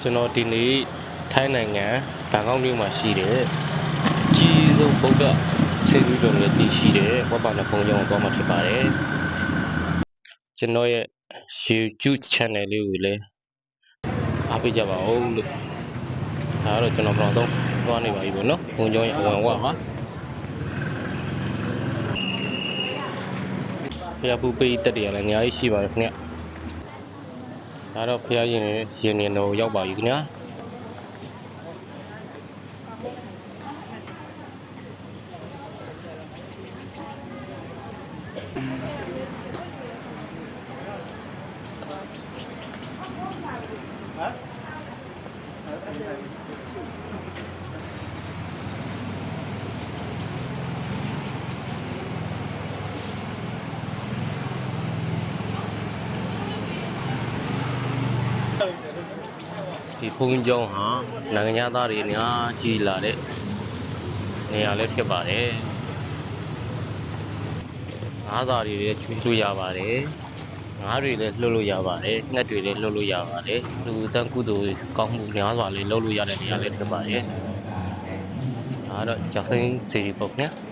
ကျွန်တော်ဒီနေ့ထိုင်းနိုင်ငံဘန်ကောက်မြို့မှာရှိတဲ့ကြီးဆုံးဗုဒ္ဓဆေလူတော်နဲ့တည်ရှိတဲ့ဝတ်ပါနဲ့ဘုံကျောင်းကိုသွားမှာဖြစ်ပါတယ်ကျွန်တော်ရဲ့ YouTube channel လေးကိုလည်းအားပေးကြပါဦးလို့ဒါကတော့ကျွန်တော်ကတော့သွားနေပါပြီပေါ့နော်ဘုံကျောင်းရဲ့အဝင်ဝပါဖျားပူပေးတက်တယ်လည်းအများကြီးရှိပါတယ်ခင်ဗျ ဒါတော့ဖျားရင်ရင်ရင်တော့ရောက်ပါပြီခင်ဗျာ ဒီဘုန်းကြီးကျောင်းဟာနိုင်ငံသားတွေအများကြီးလာတဲ့နေရာလည်းဖြစ်ပါတယ်။ငါးသားတွေလည်းချွေးလို့ရပါတယ်။ငါးတွေလည်းလှုပ်လို့ရပါတယ်။ငှက်တွေလည်းလှုပ်လို့ရပါတယ်။လူတန်းကုသိုလ်ကောင်းမှုများစွာလည်းလှုပ်လို့ရတဲ့နေရာလည်းဖြစ်ပါတယ်။ဒါကတော့ကျောက်စိမ်းစီရီပုတ်နော်။